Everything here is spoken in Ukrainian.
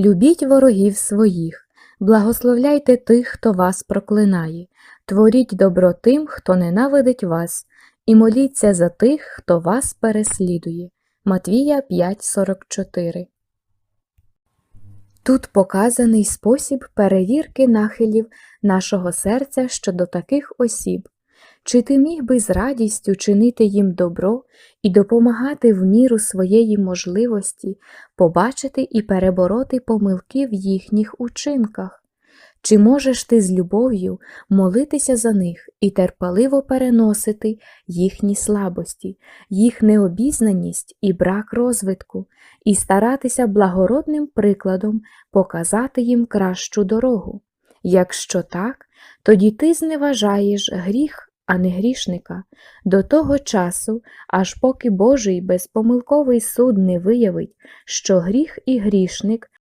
Любіть ворогів своїх, благословляйте тих, хто вас проклинає, творіть добро тим, хто ненавидить вас, і моліться за тих, хто вас переслідує. Матвія 5:44 Тут показаний спосіб перевірки нахилів нашого серця щодо таких осіб. Чи ти міг би з радістю чинити їм добро і допомагати в міру своєї можливості побачити і перебороти помилки в їхніх учинках? Чи можеш ти з любов'ю молитися за них і терпеливо переносити їхні слабості, їх необізнаність і брак розвитку, і старатися благородним прикладом показати їм кращу дорогу? Якщо так, тоді ти зневажаєш гріх, а не грішника, до того часу, аж поки Божий безпомилковий суд не виявить, що гріх і грішник